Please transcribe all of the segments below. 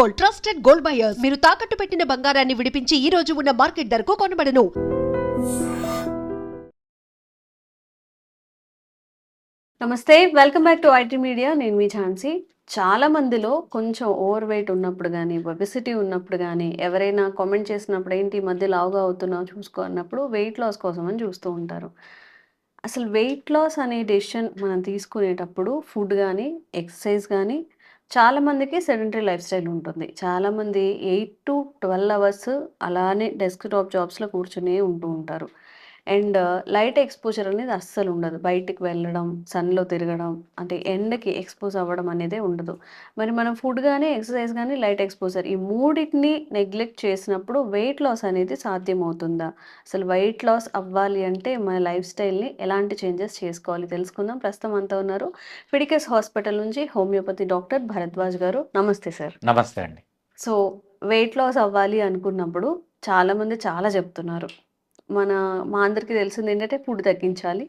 Gold trusted gold buyers. మీరు తాకట్టు పెట్టిన బంగారాన్ని విడిపించి ఈ రోజు ఉన్న మార్కెట్ ధరకు కొనబడను. నమస్తే welcome back to IT media. నేను మీ ఝాన్సీ. చాలా మందిలో కొంచెం ఓవర్ వెయిట్ ఉన్నప్పుడు కానీ ఒబెసిటీ ఉన్నప్పుడు కానీ ఎవరైనా కామెంట్ చేసినప్పుడు ఏంటి ఈ మధ్య లావుగా అవుతున్నావు చూసుకో అన్నప్పుడు వెయిట్ లాస్ కోసం అని చూస్తూ ఉంటారు. అసలు వెయిట్ లాస్ అనే డెసిషన్ మనం తీసుకునేటప్పుడు ఫుడ్ కానీ ఎక్సర్సైజ్ కానీ చాలామందికి సెడెంటరీ లైఫ్ స్టైల్ ఉంటుంది. చాలామంది ఎయిట్ టు ట్వెల్వ్ అవర్స్ అలానే డెస్క్ టాప్ జాబ్స్లో కూర్చునే ఉంటూ ఉంటారు. అండ్ లైట్ ఎక్స్పోజర్ అనేది అస్సలు ఉండదు. బయటికి వెళ్ళడం సన్లో తిరగడం అంటే ఎండకి ఎక్స్పోజ్ అవ్వడం అనేది ఉండదు. మరి మనం ఫుడ్ కానీ ఎక్సర్సైజ్ కానీ లైట్ ఎక్స్పోజర్ ఈ మూడింటిని నెగ్లెక్ట్ చేసినప్పుడు వెయిట్ లాస్ అనేది సాధ్యమవుతుందా? అసలు వెయిట్ లాస్ అవ్వాలి అంటే మన లైఫ్ స్టైల్ని ఎలాంటి చేంజెస్ చేసుకోవాలి? తెలుసుకుందాం. ప్రస్తుతం అంతా ఉన్నారు ఫిడికస్ హాస్పిటల్ నుంచి హోమియోపతి డాక్టర్ భరద్వాజ్ గారు. నమస్తే సార్. నమస్తే అండి. సో వెయిట్ లాస్ అవ్వాలి అనుకున్నప్పుడు చాలామంది చాలా చెప్తున్నారు. మన మా అందరికీ తెలిసింది ఏంటంటే ఫుడ్ తగ్గించాలి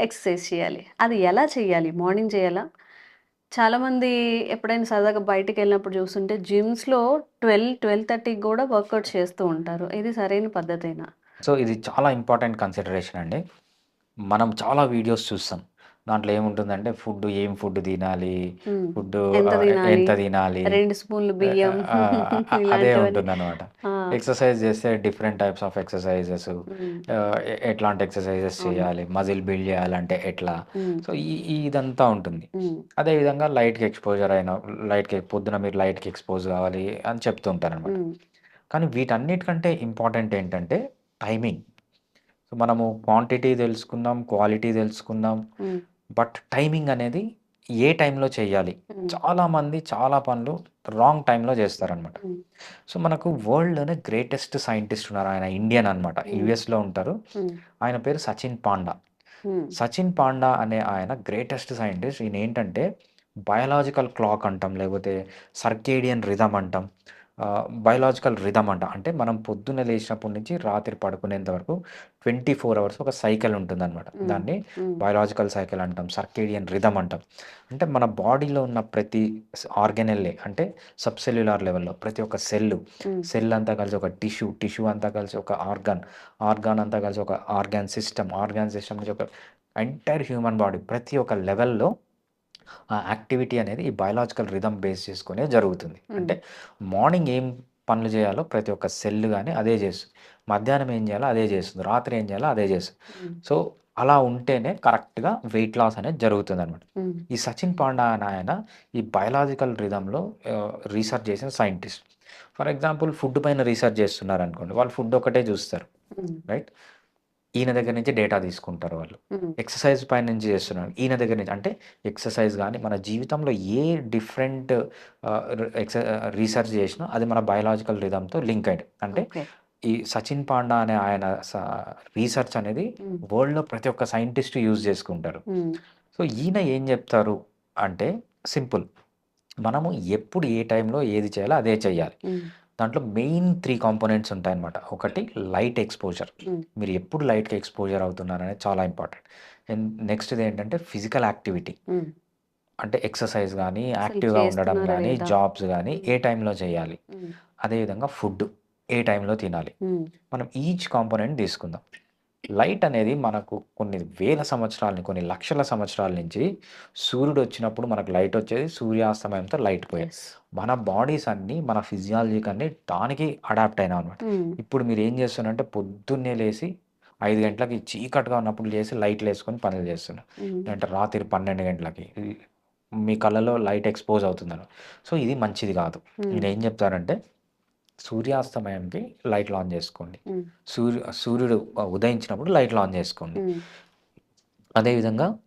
ఎక్సర్సైజ్ చేయాలి. అది ఎలా చేయాలి? మార్నింగ్ చేయాలా? చాలామంది ఎప్పుడైనా సరదాగా బయటికి వెళ్ళినప్పుడు చూస్తుంటే జిమ్స్లో ట్వెల్వ్ ట్వెల్వ్ థర్టీకి కూడా వర్కౌట్ చేస్తూ ఉంటారు. ఇది సరైన పద్ధతేనా? సో ఇది చాలా ఇంపార్టెంట్ కన్సిడరేషన్ అండి. మనం చాలా వీడియోస్ చూస్తాం. దాంట్లో ఏముంటుందంటే ఫుడ్ ఏం ఫుడ్ తినాలి. ఫుడ్ ఎంత తినాలి? రెండు స్పూన్లు బియ్యం అదే. ఉంటుంది అనమాట ఎక్సర్సైజ్ చేస్తే different types of exercises hmm. ఎట్లాంటి ఎక్సర్సైజెస్. చేయాలి మజిల్ బిల్డ్ చేయాలంటే ఎట్లా మ్మ్. సో ఈ ఇదంతా ఉంటుంది మ్మ్. అదేవిధంగా లైట్కి ఎక్స్పోజర్ అయిన లైట్కి పొద్దున మీరు లైట్కి ఎక్స్పోజ్ కావాలి అని చెప్తూ ఉంటారు అనమాట. కానీ వీటన్నిటికంటే ఇంపార్టెంట్ ఏంటంటే టైమింగ్ సో మనము క్వాంటిటీ తెలుసుకుందాం క్వాలిటీ తెలుసుకుందాం. బట్ టైమింగ్ అనేది ఏ టైంలో చేయాలి. చాలామంది చాలా పనులు రాంగ్ టైంలో చేస్తారనమాట. సో మనకు వరల్డ్లోనే గ్రేటెస్ట్ సైంటిస్ట్ ఉన్నారు ఆయన ఇండియన్ అనమాట. యుఎస్లో ఉంటారు. ఆయన పేరు సచిన్ పాండా. సచిన్ పాండా అనే ఆయన గ్రేటెస్ట్ సైంటిస్ట్ ఈయన ఏంటంటే బయలాజికల్ క్లాక్ అంటాం లేకపోతే సర్కేడియన్ రిధమ్ అంటాం బయలాజికల్ రిధమ్ అంటాం అంటే మనం పొద్దున్న లేచినప్పటి నుంచి రాత్రి పడుకునేంత వరకు ట్వంటీ ఫోర్ అవర్స్ ఒక సైకిల్ ఉంటుందన్నమాట. దాన్ని. బయలాజికల్ సైకిల్ అంటాం సర్కేడియన్ రిధమ్ అంటాం అంటే మన బాడీలో ఉన్న ప్రతి ఆర్గెనెల్లే అంటే సబ్సెల్యులార్ లెవెల్లో ప్రతి ఒక్క సెల్. సెల్ అంతా కలిసి ఒక టిష్యూ టిష్యూ అంతా కలిసి ఒక ఆర్గాన్ ఆర్గాన్ అంతా కలిసి ఒక ఆర్గాన్ సిస్టమ్ ఆర్గాన్ సిస్టమ్ నుంచి ఒక ఎంటైర్ హ్యూమన్ బాడీ ప్రతి ఒక్క లెవెల్లో ఆ యాక్టివిటీ అనేది ఈ బయలాజికల్ రిధమ్ బేస్ చేసుకునే జరుగుతుంది. అంటే మార్నింగ్ ఏం పనులు చేయాలో ప్రతి ఒక్క సెల్ కానీ అదే చేస్తుంది మధ్యాహ్నం ఏం చేయాలో అదే చేస్తుంది రాత్రి ఏం చేయాలో అదే చేస్తుంది. సో అలా ఉంటేనే కరెక్ట్గా వెయిట్ లాస్ అనేది జరుగుతుంది అనమాట. ఈ సచిన్ పాండా అనే ఆయన ఈ బయలాజికల్ రిధంలో రీసెర్చ్ చేసిన సైంటిస్ట్ ఫర్ ఎగ్జాంపుల్ ఫుడ్ పైన రీసెర్చ్ చేస్తున్నారు అనుకోండి వాళ్ళు ఫుడ్ ఒకటే చూస్తారు. రైట్ ఈయన దగ్గర నుంచి డేటా తీసుకుంటారు వాళ్ళు. ఎక్సర్సైజ్ పైన నుంచి చేస్తున్నారు ఈయన దగ్గర నుంచి అంటే ఎక్సర్సైజ్ కానీ మన జీవితంలో ఏ డిఫరెంట్ ఎక్స రీసెర్చ్ చేసినా అది మన బయలాజికల్ రిధంతో లింక్ అయ్యింది అంటే ఈ సచిన్ పాండా అనే ఆయన రీసెర్చ్ అనేది. వరల్డ్లో ప్రతి ఒక్క సైంటిస్ట్ యూజ్ చేసుకుంటారు. సో ఈయన ఏం చెప్తారు అంటే సింపుల్ మనము ఎప్పుడు ఏ టైంలో ఏది చేయాలో అదే చేయాలి. దాంట్లో మెయిన్ త్రీ కాంపోనెంట్స్ ఉంటాయన్నమాట ఒకటి లైట్ ఎక్స్పోజర్. మీరు ఎప్పుడు లైట్కి ఎక్స్పోజర్ అవుతున్నారు అనేది చాలా ఇంపార్టెంట్ అండ్ నెక్స్ట్ది ఏంటంటే ఫిజికల్ యాక్టివిటీ. అంటే ఎక్సర్సైజ్ కానీ యాక్టివ్గా ఉండడం కానీ? జాబ్స్ కానీ ఏ టైంలో చేయాలి. అదేవిధంగా ఫుడ్ ఏ టైంలో తినాలి. మనం ఈచ్ కాంపోనెంట్ తీసుకుందాం లైట్ అనేది మనకు కొన్ని వేల సంవత్సరాల కొన్ని లక్షల సంవత్సరాల నుంచి సూర్యుడు వచ్చినప్పుడు మనకు లైట్ వచ్చేది సూర్యాస్తమయంతో లైట్ పోయేది. మన బాడీస్ అన్నీ మన ఫిజియాలజీకి అన్ని దానికి అడాప్ట్ అయినా అనమాట మ్మ్. ఇప్పుడు మీరు ఏం చేస్తున్నారంటే పొద్దున్నే లేచి ఐదు గంటలకి చీకటిగా ఉన్నప్పుడు లేచి లైట్లు వేసుకొని పనులు చేస్తున్నారు. అంటే రాత్రి పన్నెండు గంటలకి మీ కళ్ళలో లైట్ ఎక్స్పోజ్ అవుతుందని సో ఇది మంచిది కాదు మ్మ్. నేను ఏం చెప్తానంటే సూర్యాస్తమయంకి లైట్లు ఆన్ చేసుకోండి. సూర్యు సూర్యుడు ఉదయించినప్పుడు లైట్లు ఆన్ చేసుకోండి. అదేవిధంగా.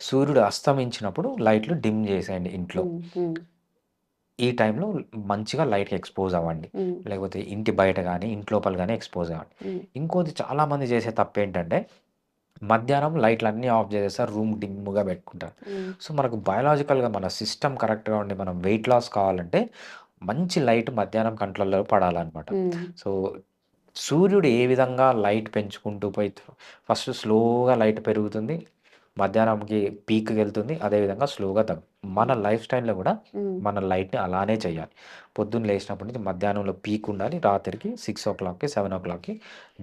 సూర్యుడు అస్తమించినప్పుడు లైట్లు డిమ్ చేసేయండి ఇంట్లో. ఈ టైంలో మంచిగా లైట్కి ఎక్స్పోజ్ అవ్వండి. లేకపోతే ఇంటి బయట కానీ ఇంటి లోపల కానీ ఎక్స్పోజ్ అవ్వండి. ఇంకోటి చాలామంది చేసే తప్పు ఏంటంటే మధ్యాహ్నం లైట్లు అన్నీ ఆఫ్ చేసేస్తారు రూమ్ డిమ్గా పెట్టుకుంటారు. సో మనకు బయలాజికల్గా మన సిస్టమ్ కరెక్ట్గా ఉండి మనం వెయిట్ లాస్ కావాలంటే మంచి లైట్ మధ్యాహ్నం కంట్లలో పడాలన్నమాట. సో సూర్యుడు ఏ విధంగా లైట్ పెంచుకుంటూ పోయి ఫస్ట్ స్లోగా లైట్ పెరుగుతుంది మధ్యాహ్నంకి పీక్కి వెళ్తుంది అదేవిధంగా స్లోగా తగ్గు మన లైఫ్ స్టైల్‌లో హ్మ్. మన లైట్‌ని అలానే చేయాలి. పొద్దున్న లేసినప్పటి నుంచి మధ్యాహ్నంలో పీక్ ఉండాలి. రాత్రికి 6:00కి, 7:00కి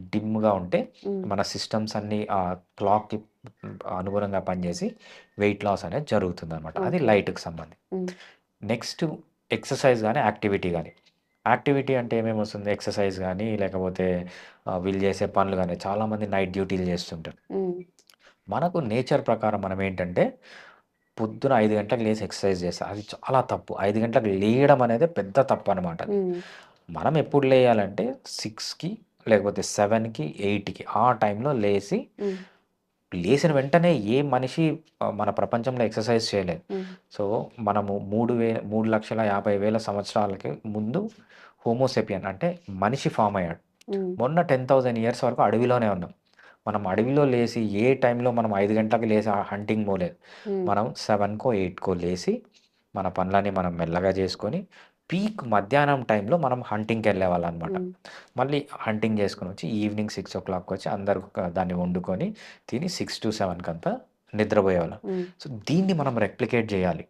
డిమ్‌గా ఉంటే. మన సిస్టమ్స్ అన్నీ ఆ క్లాక్‌కి అనుగుణంగా పనిచేసి వెయిట్ లాస్ అనేది జరుగుతుందనమాట. అది ఓకే. లైట్‌కి సంబంధించి. నెక్స్ట్ ఎక్సర్సైజ్ గాని, యాక్టివిటీ గాని. యాక్టివిటీ అంటే ఏమేమొస్తుంది? ఎక్సర్సైజ్ గాని, లేకపోతే వీళ్ళు చేసే పనులు గాని చాలామంది నైట్ డ్యూటీలు చేస్తుంటారు. మనకు నేచర్ ప్రకారం మనం ఏంటంటే పొద్దున 5 గంటలకు లేసి ఎక్సర్సైజ్ చేస్తా. అది చాలా తప్పు. 5 గంటలకు లేయడం అనేది పెద్ద తప్పనమాట అది. హ్మ్. మనం ఎప్పుడు లేయాలంటే 6కి లేకపోతే 7కి, 8కి ఆ టైంలో లేసి లేసిన వెంటనే ఏ మనిషి మన ప్రపంచంలో ఎక్సర్సైజ్ చేయలేదు. సో, మనము మూడు వే 3,50,000 సంవత్సరాలకి ముందు హోమోసేపియన్ అంటే మనిషి ఫార్మ్ అయ్యాడు. మొన్న 10,000 ఇయర్స్ వరకు అడవిలోనే ఉన్నాం. మనం అడవిలో లేసి ఏ టైంలో మనం 5 గంటలకు లేసి ఆహ్, హంటింగ్ పోలేదు. మనం 7కో, 8కో లేసి మన పనులన్నీ మనం మెల్లగా చేసుకొని పీక్ మధ్యాహ్నం టైంలో మనం హంటింగ్‌కెళ్ళేవాళ్ళనమాట. హ్మ్. మళ్ళీ హంటింగ్ చేసుకొనొచ్చి ఈవినింగ్ 6:00కి వచ్చి అందరూ దాన్ని వండుకొని తిని 6-7 కంతా నిద్రపోయేవాళ్ళం. హ్మ్. సో, దీన్ని మనం రెప్లికేట్ చేయాలి.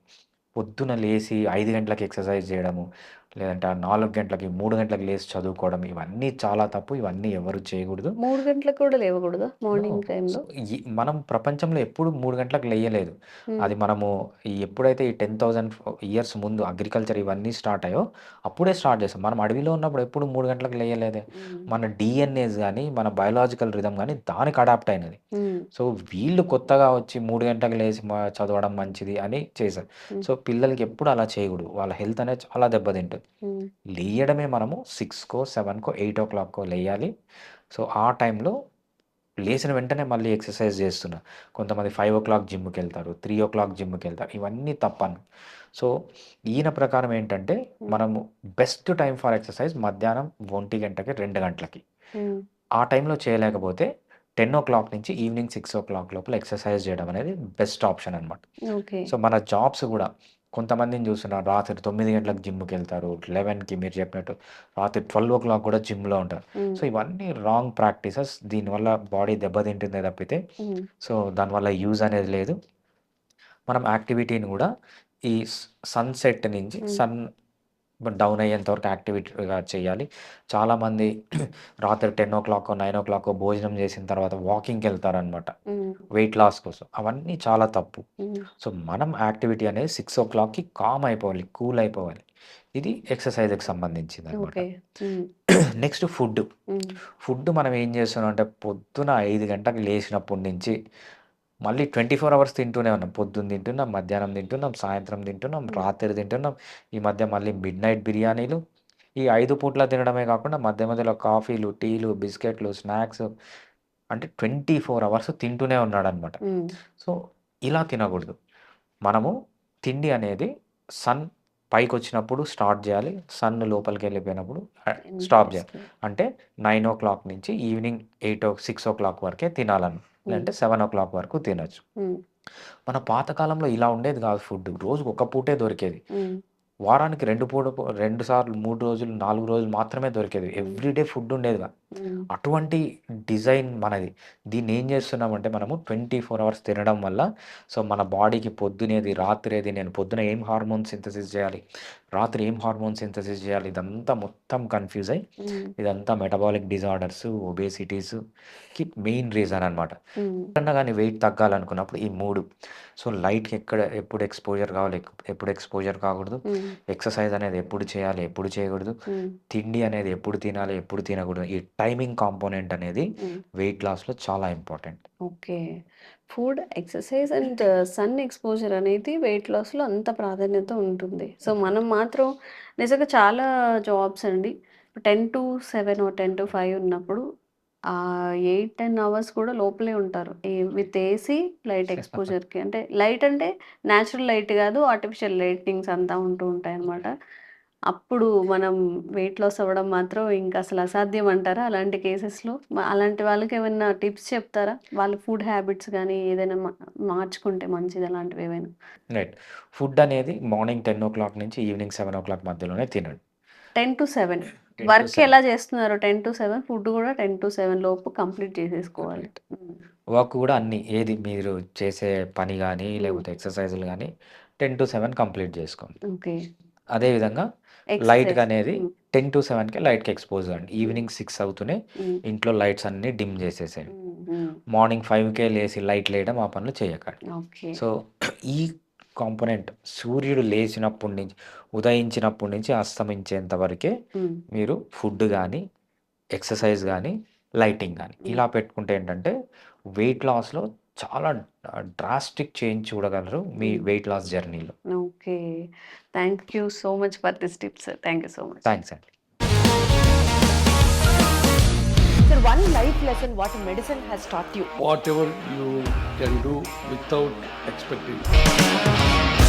పొద్దున లేసి 5 గంటలకు ఎక్సర్సైజ్ చేయడము, లేదంటే ఆ 4 గంటలకి, 3 గంటలకు లేసి చదువుకోవడం ఇవన్నీ చాలా తప్పు. ఇవన్నీ ఎవరు చేయకూడదు. 3 గంటలకు కూడా లేవకూడదా. మార్నింగ్ టైంలో? మనం ప్రపంచంలో ఎప్పుడు 3 గంటలకు లేయలేదు. హ్మ్. అది మనము ఎప్పుడైతే ఈ 10,000 ఫ్ ఇయర్స్ ముందు అగ్రికల్చర్ ఇవన్నీ స్టార్ట్ అయ్యాయో అప్పుడే స్టార్ట్ చేసాం. మనం అడవిలో ఉన్నప్పుడు ఎప్పుడు 3 గంటలకు లేయలేదే. హ్మ్. మన డీఎన్ఏస్ గాని, మన బయోలాజికల్ రిథమ్ గాని దానికి అడాప్ట్ అయినది. హ్మ్. సో, వీళ్ళు కొత్తగా వచ్చి 3 గంటలకు లేసి మ చదవడం మంచిది అని చేశారు. సో, పిల్లలకి ఎప్పుడు అలా చేయకూడదు. వాళ్ళ హెల్త్ అనేది చాలా దెబ్బతింటది. హ్మ్. లేయడమే మనము 6కో, 7కో, 8:00కో లేయాలి. సో, ఆ టైంలో లేసిన వెంటనే మళ్ళీ ఎక్సర్సైజ్ చేస్తున్నారు. కొంతమంది 5:00 జిమ్‌కెళ్తారు. 3:00 జిమ్‌కెళ్తారు. ఇవన్నీ తప్పను. సో, ఈయన ప్రకారం ఏంటంటే హ్మ్. మనము బెస్ట్ టైమ్ ఫర్ ఎక్సర్సైజ్ మధ్యాహ్నం 1:00కి, 2 గంటలకి. హ్మ్. ఆ టైంలో చేయలేకపోతే 10:00 నుంచి ఈవినింగ్ 6:00 లోపల ఎక్సర్సైజ్ చేయడం అనేది బెస్ట్ ఆప్షన్ అనమాట. సో, మన జాబ్స్ గూడా కొంతమందిని చూస్తున్నారు. రాత్రి 9 గంటలకు జిమ్‌కెళ్తారు. 11కి మీరు చెప్పినట్టు రాత్రి 12:00 కూడా జిమ్‌లో ఉంటారు. సో, ఇవన్నీ రాంగ్ ప్రాక్టీసెస్. దీనివల్ల బాడీ దెబ్బతింటుందే తప్పితే. సో, దానివల్ల యూజ్ అనేది లేదు. మనం యాక్టివిటీని గూడా ఈ సన్‌సెట్ నుంచి. సన్ డౌన్ అయ్యేంత వరకు యాక్టివిటీగా చేయాలి. చాలామంది రాత్రి 10:00కో, 9:00కో భోజనం చేసిన తర్వాత వాకింగ్‌కెళ్తారనమాట. హ్మ్. వెయిట్ లాస్ కోసం. అవన్నీ చాలా తప్పు. సో, మనం యాక్టివిటీ అనేది 6:00కి కామ్ అయిపోవాలి. కూల్ అయిపోవాలి. ఇది ఎక్సర్సైజ్‌కి సంబంధించిందనమాట. ఓకే. హ్మ్. Next food. ఫుడ్ మనం ఏం చేస్తున్నాం అంటే పొద్దున 5 గంటలకు లేసినప్పటి నుంచి మళ్ళీ 24 అవర్స్ తింటూనే ఉన్నాం. పొద్దున్న తింటున్నాం, మధ్యాహ్నం తింటున్నాం, సాయంత్రం తింటున్నాం. రాత్రి తింటున్నాం. ఈ మధ్య మళ్ళీ మిడ్‌నైట్ బిర్యానీలు. ఈ 5 పూట్ల తినడమే కాకుండా మధ్య మధ్యలో కాఫీలు, టీలు, బిస్కెట్‌లు, స్నాక్స్ అంటే 24 అవర్స్ తింటూనే ఉన్నాడనమాట. హ్మ్. సో, ఇలా తినకూడదు. మనము తిండి అనేది సన్ పైకొచ్చినప్పుడు స్టార్ట్ చేయాలి. సన్ లోపలికెళ్ళిపోయినప్పుడు ఆహ్, ఎండ్ స్టాప్ చేయాలి. అంటే 9:00 నుంచి ఈవినింగ్ 8 6:00 వరకే తినాలని. లేదంటే 7:00 వరకు తినొచ్చు. మన పాతకాలంలో ఇలా ఉండేది కాదు ఫుడ్. రోజుకి ఒక పూటే దొరికేది. వారానికి 2 పూట 2 సార్లు, 3 రోజులు, 4 రోజులు మాత్రమే దొరికేది. ఎవ్రీడే ఫుడ్ ఉండేది కాదు. హ్మ్. అటువంటి డిజైన్ మనది. దీన్ని ఏం చేస్తున్నామంటే మనము 24 అవర్స్ తినడం వల్ల సో, మన బాడీకి పొద్దునేది, రాత్రేది, నేను పొద్దున ఏం హార్మోన్ సింథసిస్ చేయాలి, రాత్రి ఏం హార్మోన్ సింథసిస్ చేయాలి ఇదంతా మొత్తం కన్‌ఫ్యూజ్ అయ్యి. ఇదంతా మెటబాలిక్ డిజార్డర్స్, ఒబేసిటీస్‌కి మెయిన్ రీజన్ అనమాట. ఎప్పుడన్నా గాని వెయిట్ తగ్గాలనుకున్నప్పుడు ఈ 3 సో, లైట్‌కి ఎక్కడ ఎప్పుడు ఎక్స్‌పోజర్ కావాలి, ఎప్పుడు ఎక్స్‌పోజర్ కాకూడదు. ఎక్సర్సైజ్ అనేది ఎప్పుడు చేయాలి, ఎప్పుడు చేయకూడదు. తిండి అనేది ఎప్పుడు తినాలి, ఎప్పుడు తినకూడదు. ఈ టైమింగ్ కాంపోనెంట్ అనేది. వెయిట్ లాస్‌లో చాలా important. Okay. Food, exercise and sun exposure అనేది వెయిట్ లాస్‌లో అంత ప్రాధాన్యత ఉంటుంది. సో, మనం మాత్రం నిజంగా చాలా జాబ్స్ అండి 10-7 10-5 ఉన్నప్పుడు ఆహ్, 8, 10 అవర్స్ కూడా లోపలే ఉంటారు. విత్ ఏసీ, లైట్ ఎక్స్‌పోజర్‌కి. అంటే లైట్ అంటే నేచురల్ లైట్ కాదు. ఆర్టిఫిషియల్ లైటింగ్స్ అంతా ఉంటూ ఉంటాయన్నమాట. అప్పుడు మనం వెయిట్ లాస్ అవ్వడం మాత్రం ఇంకా అసలు అసాధ్యం అంటారా? అలాంటి కేసెస్‌లో? అలాంటి వాళ్ళకి ఏమన్నా టిప్స్ చెప్తారా? వాళ్ళ ఫుడ్ హ్యాబిట్స్ గాని ఏదైనా మార్చుకుంటే మంచిది అలాంటివి ఏవైనా? రైట్. ఫుడ్ అనేది మార్నింగ్ 10:00 నుంచి ఈవినింగ్ 7:00 మధ్యలోనే తినండి. 10-7 10 వర్క్ to 7. ఎలా చేస్తున్నారు 10-7 ఫుడ్ కూడా 10-7 లోపు కంప్లీట్ చేసేసుకోవాలి. వర్క్ కూడా అన్నీ ఏది మీరు చేసే పని గాని, హ్మ్. లేకపోతే ఎక్సర్సైజ్‌లు గాని టెన్ టు సెవెన్ కంప్లీట్ చేసుకోండి ఓకే అదేవిధంగా లైట్గా అనేది టెన్ టు సెవెన్కి లైట్కి ఎక్స్పోజ్ అవ్వండి ఈవినింగ్ సిక్స్ అవుతూనే ఇంట్లో లైట్స్ అన్ని డిమ్ చేసేసేయండి. మార్నింగ్ ఫైవ్కే లేసి లైట్ లేయడం ఆ పనులు చేయకండి. సో ఈ కాంపోనెంట్ సూర్యుడు లేచినప్పటి నుంచి ఉదయించినప్పటి నుంచి అస్తమించేంత వరకే మీరు ఫుడ్ కానీ ఎక్సర్సైజ్ కానీ లైటింగ్ కానీ ఇలా పెట్టుకుంటే ఏంటంటే వెయిట్ లాస్లో చాలా డ్రాస్టిక్ చేంజ్ చూడగలరు మీ Mm. వెయిట్ లాస్ జర్నీలో okay thank you so much for this tips thank you so much thanks అండి Sir, one life lesson what medicine has taught you. whatever you can do without expecting.